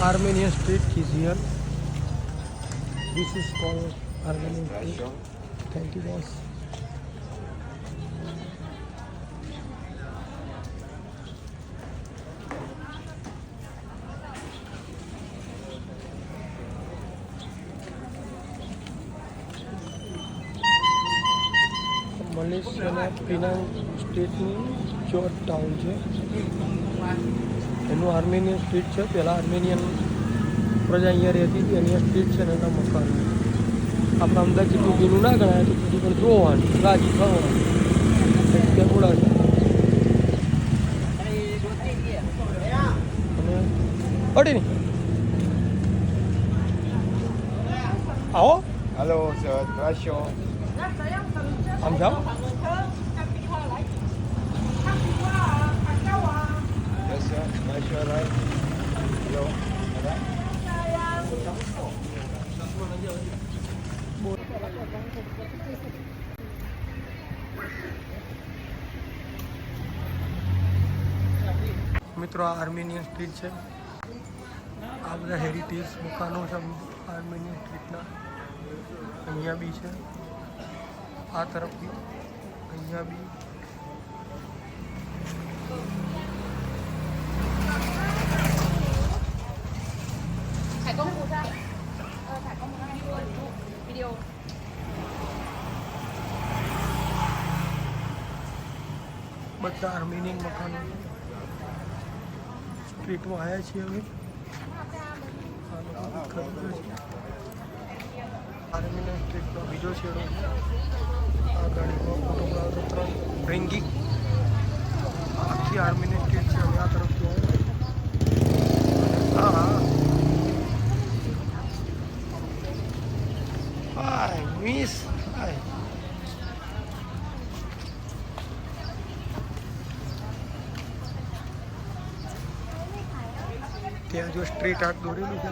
Armenian street is here. This is called Armenian street. Thank you, boss. મલેશિયાના પિનાંગ સ્ટેટનું ચોટ town છે એનું Armenian street છે. પહેલાં Armenian પ્રજા અહીંયા રહેતી હતી અહીંયા સ્ટ્રીટ છે ને એના મકાન આપણે અમદાવાદ જેટલું જૂનું ના ગણાય તો બીજું પણ જોવાનું રાજી થવાનું. બોલા છે. અને અડી નહીં આવો. Hello sir. આમ જાઓ. મિત્રો, આ આર્મેનિયન સ્ટ્રીટ છે. આ બધા હેરિટેજ મકાનો છે આર્મેનિયન સ્ટ્રીટના અહીંયા બી છે. આ તરફ બી અહીંયા બી. બધા આર્મેનિયન મકાનો સ્ટ્રીટમાં આવ્યા છીએ હવે આર્મીના સ્ટ્રીટનો બીજો છેડો આ ગાડીમાં ફોટોગ્રાફર ત્રણ ડ્રિંકિંગ આખી આર્મેનિયન સ્ટ્રીટ છે હવે આ તરફથી આવે હા હા હાય મિસ હાય ત્યાં જો સ્ટ્રીટ આર્ટ દોરેલું છે.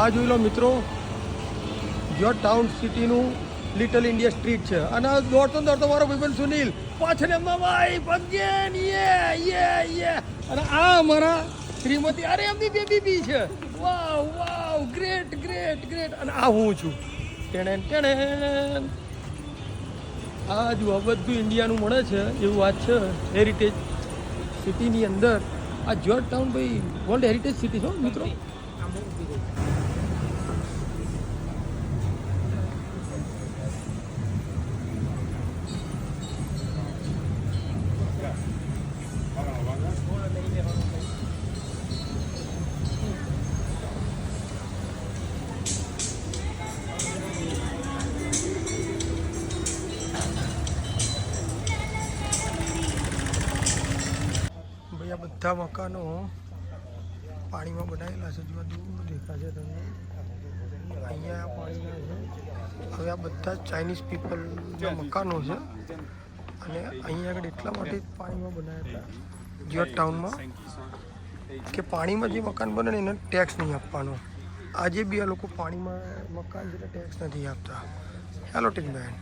આ જોઈ લો મિત્રો જો ટાઉન સિટીનું લિટલ ઇન્ડિયા સ્ટ્રીટ છે. અને દોડતો દોડતો મારો ભાઈબંધ સુનિલ પાછળ એમના ભાઈ પગજેન યે યે યે અને આ અમારા શ્રીમતી, અરે એમની બેબી બી છે. Wow wow great great great અને આ હું છું. ટેણે ટેણે. આ જુઓ બધું ઇન્ડિયાનું મળે છે, એવું વાત છે હેરિટેજ સિટીની અંદર. આ જોર્જ ટાઉન ભાઈ વર્લ્ડ હેરિટેજ સિટી છો મિત્રો. આ બધા મકાનો પાણીમાં બનાવેલા છે. જોવા દૂર દેખાશે તમને. અહીંયા પાણીના છે. હવે આ બધા ચાઇનીઝ પીપલના મકાનો છે. અને અહીંયા આગળ એટલા માટે પાણીમાં બનાવેલા જ્યોટ ટાઉનમાં કે પાણીમાં જે મકાન બને એને ટેક્સ નહીં આપવાનો. આજે બી આ લોકો પાણીમાં મકાન છે ટેક્સ નથી આપતા. હેલો ટીનબેન